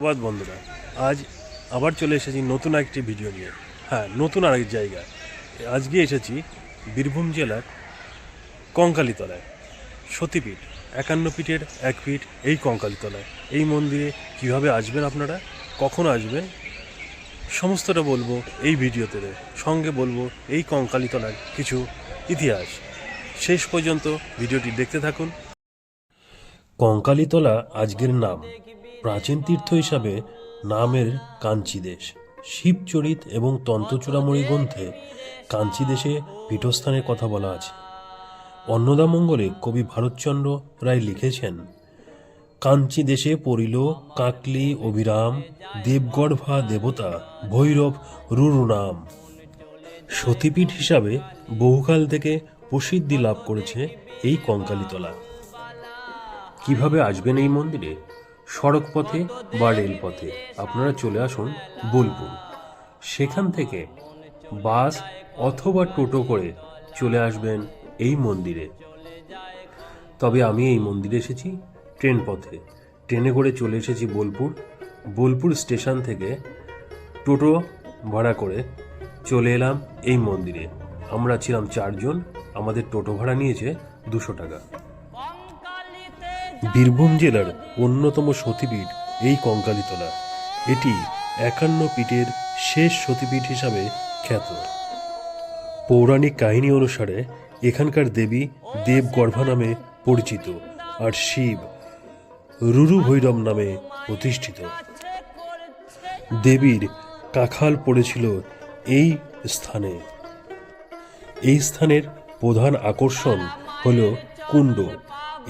ধন্যবাদ বন্ধুরা। আজ আবার চলে এসেছি নতুন একটি ভিডিও নিয়ে। হ্যাঁ নতুন আরেক জায়গায়। আজকে এসেছি বীরভূম জেলার কঙ্কালীতলায়। সতীপীঠ, একান্ন পীঠের এক পীঠ এই কঙ্কালীতলায়। এই মন্দিরে কীভাবে আসবেন আপনারা, কখন আসবেন, সমস্তটা বলব এই ভিডিওতে। সঙ্গে বলব এই কঙ্কালীতলার কিছু ইতিহাস। শেষ পর্যন্ত ভিডিওটি দেখতে থাকুন। কঙ্কালীতলা আজকের নাম প্রাচীন তীর্থ হিসাবে নামের কাঞ্চি দেশ শিবচরিত এবং তন্ত্রচূড়ামণি গ্রন্থে কাঞ্চি দেশে পীঠস্থানের কথা বলা আছে। অন্নদামঙ্গলে কবি ভারতচন্দ্র রায় লিখেছেন কাঞ্চি দেশে পড়িল কাকলি অবিরাম দেবগর্ভা, দেবতা, ভৈরব রুরু নাম সতীপীঠ হিসাবে বহুকাল থেকে প্রসিদ্ধি লাভ করেছে এই কঙ্কালীতলা। কীভাবে আসবেন এই মন্দিরে? সড়ক পথে বা রেলপথে। আপনারা চলে আসুন বোলপুর সেখান থেকে বাস অথবা টোটো করে চলে আসবেন এই মন্দিরে। তবে আমি এই মন্দিরে এসেছি ট্রেন পথে ট্রেনে করে চলে এসেছি বোলপুর। বোলপুর স্টেশন থেকে টোটো ভাড়া করে চলে এলাম এই মন্দিরে। আমরা ছিলাম চারজন। আমাদের টোটো ভাড়া নিয়েছে দুশো টাকা। বীরভূম জেলার অন্যতম সতীপীঠ এই কঙ্কালীতলা। এটি একান্ন পীঠের শেষ সতীপীঠ হিসাবে খ্যাত। পৌরাণিক কাহিনী অনুসারে এখানকার দেবী দেবগর্ভা নামে পরিচিত আর শিব রুরু ভৈরব নামে প্রতিষ্ঠিত দেবীর কাখাল পড়েছিল এই স্থানে। এই স্থানের প্রধান আকর্ষণ হল কুণ্ড।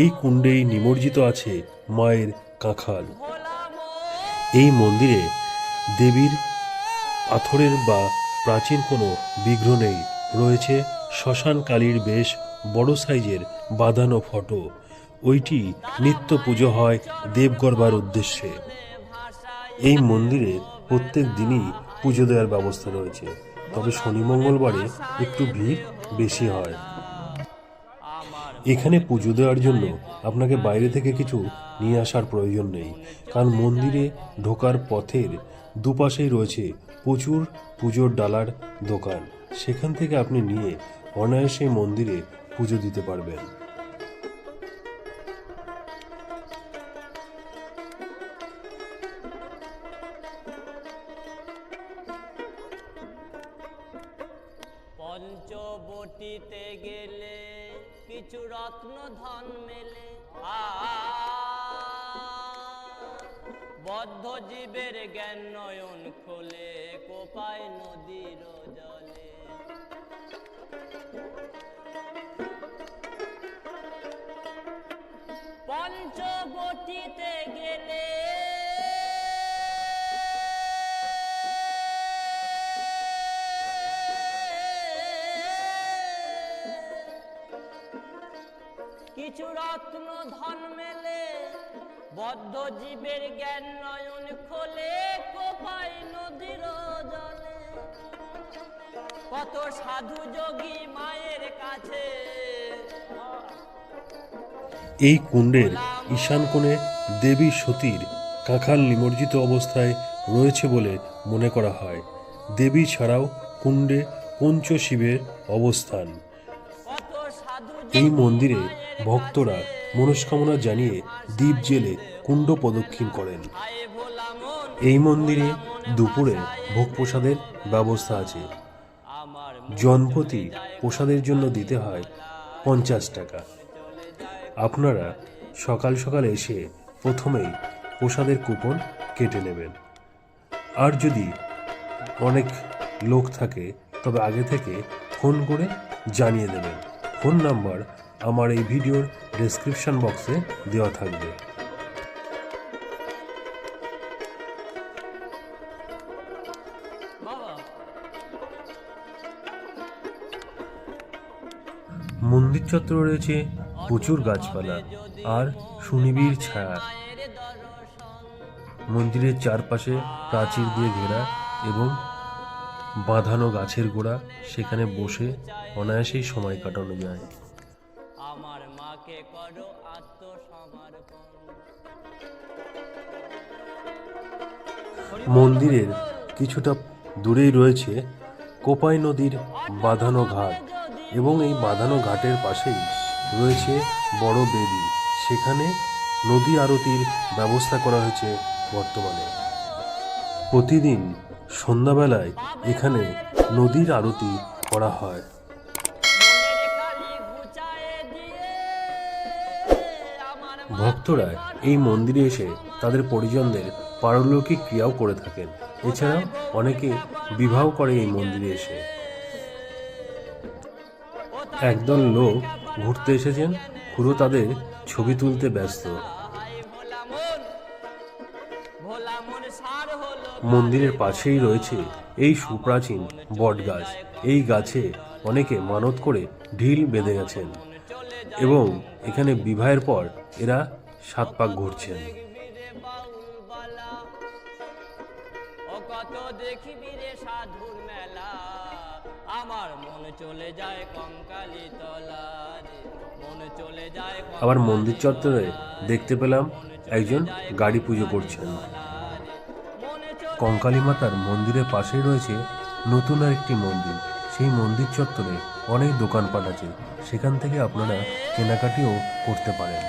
এই কুণ্ডেই নিমজ্জিত আছে মায়ের কাঁখাল। এই মন্দিরে দেবীর পাথরের বা প্রাচীন কোনো বিগ্রহ নেই। রয়েছে শ্মশান কালীর বেশ বড় সাইজের বাঁধানো ফটো। ওইটি নিত্য পুজো হয় দেবগর্বার উদ্দেশ্যে। এই মন্দিরে প্রত্যেক দিনই পুজো দেওয়ার ব্যবস্থা রয়েছে। তবে শনি মঙ্গলবারে একটু ভিড় বেশি হয়। এখানে পুজো দেওয়ার জন্য আপনাকে বাইরে থেকে কিছু নিয়ে আসার প্রয়োজন নেই। কারণ মন্দিরে ঢোকার পথের দুপাশেই রয়েছে প্রচুর পুজোর ডালার দোকান। সেখান থেকে আপনি নিয়ে অনায়াসে মন্দিরে পুজো দিতে পারবেন। পঞ্চবটিতে গেলে কিছু রত্ন ধন মেলে। বদ্ধ জীবের জ্ঞান নয়ন খোলে কোপায় নদীর কিছু রত্ন ধন মেলে বদ্ধ জীবের জ্ঞান নয়ন খোলে কোপাই নদীর জলে। কত সাধু যোগী মায়ের কাছে। এই কুণ্ডের ঈশান কোণে দেবী সতীর কাঁখাল নিমজ্জিত অবস্থায় রয়েছে বলে মনে করা হয়। দেবী ছাড়াও কুণ্ডে পঞ্চশিবের অবস্থান। এই মন্দিরে ভক্তরা মনস্কামনা জানিয়ে দ্বীপ জেলে কুণ্ড প্রদক্ষিণ করেন। এই মন্দিরে দুপুরে ভোগ প্রসাদের ব্যবস্থা আছে। জনপতি প্রসাদের জন্য দিতে হয় পঞ্চাশ টাকা। আপনারা সকাল সকাল এসে প্রথমেই প্রসাদের কুপন কেটে নেবেন। আর যদি অনেক লোক থাকে, তবে আগে থেকে ফোন করে জানিয়ে দেবেন। ফোন নাম্বার আমার এই ভিডিওর ডেসক্রিপশন বক্সে দেওয়া থাকবে। মন্দির চত্বর রয়েছে প্রচুর গাছপালা আর সুনিবিড় ছায়া। মন্দিরের চারপাশে প্রাচীর দিয়ে ঘেরা এবং বাঁধানো গাছের গোড়া সেখানে বসে অনায়াসেই সময় কাটানো যায়। আমার মাকে করো আত্মসমর্পণ। মন্দিরের কিছুটা দূরেই রয়েছে কোপাই নদীর বাঁধানো ঘাট এবং এই বাঁধানো ঘাটের পাশেই রয়েছে বড় বেদি। সেখানে নদী আরতির ব্যবস্থা করা হয়েছে বর্তমানে। প্রতিদিন সন্ধ্যাবেলায় এখানে নদীর আরতি করা হয়। ভক্তরা এই মন্দিরে এসে তাদের পরিজনদের পারলৌকিক ক্রিয়াও করে থাকেন। এছাড়াও অনেকে বিবাহ করে এই মন্দিরে এসে। একদল লোক ঘুরতে এসেছেন, খুড়ো তাদের ছবি তুলতে ব্যস্ত। মন মন মন্দিরের পাশেই রয়েছে এই সুপ্রাচীন বটগাছ। এই গাছে অনেকে মানত করে ঢিল বেঁধে গেছেন। এবং এখানে বিবাহের পর এরা সাত পাক ঘুরছেন। দেখবি রে বাউল বালা ও কত দেখবি রে সাধুর মেলা আমার মন চলে যায় কঙ্কালি তলা মন চলে যায় আবার মন্দির চত্বরে দেখতে পেলাম একজন গাড়ি পুজো করছেন। কঙ্কালী মাতার মন্দিরের পাশে রয়েছে নতুন আর একটি মন্দির। সেই মন্দির চত্বরে অনেক দোকানপাট আছে। সেখান থেকে আপনারা কেনাকাটিও করতে পারেন।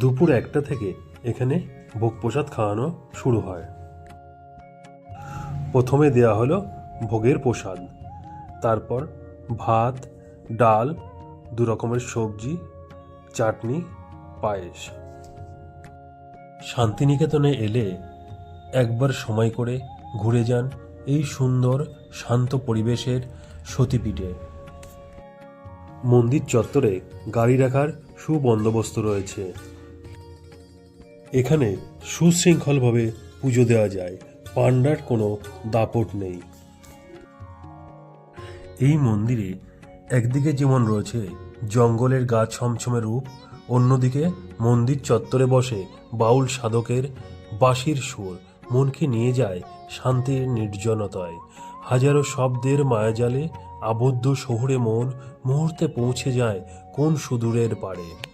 দুপুর একটা থেকে এখানে ভোগ প্রসাদ খাওয়ানো শুরু হয়। প্রথমে দেয়া হলো ভোগের প্রসাদ। তারপর ভাত, ডাল, দু রকমের সবজি, চাটনি, পায়েস। শান্তিনিকেতনে এলে একবার সময় করে ঘুরে যান এই সুন্দর, শান্ত পরিবেশের সতীপীঠে। মন্দির চত্বরে গাড়ি রাখার সুবন্দোবস্ত রয়েছে। এখানে সুশৃঙ্খলভাবে পুজো দেওয়া যায়। পাণ্ডার কোনো দাপট নেই। এই মন্দিরে একদিকে যেমন রয়েছে জঙ্গলের গা ছমছমে রূপ, অন্যদিকে মন্দির চত্বরে বসে বাউল সাধকের বাঁশির সুর। মনকে নিয়ে যায় শান্তির নির্জনতায়। হাজারো শব্দের মায়াজালে আবদ্ধ শহুরে মন মুহূর্তে পৌঁছে যায় কোন সুদূরের পারে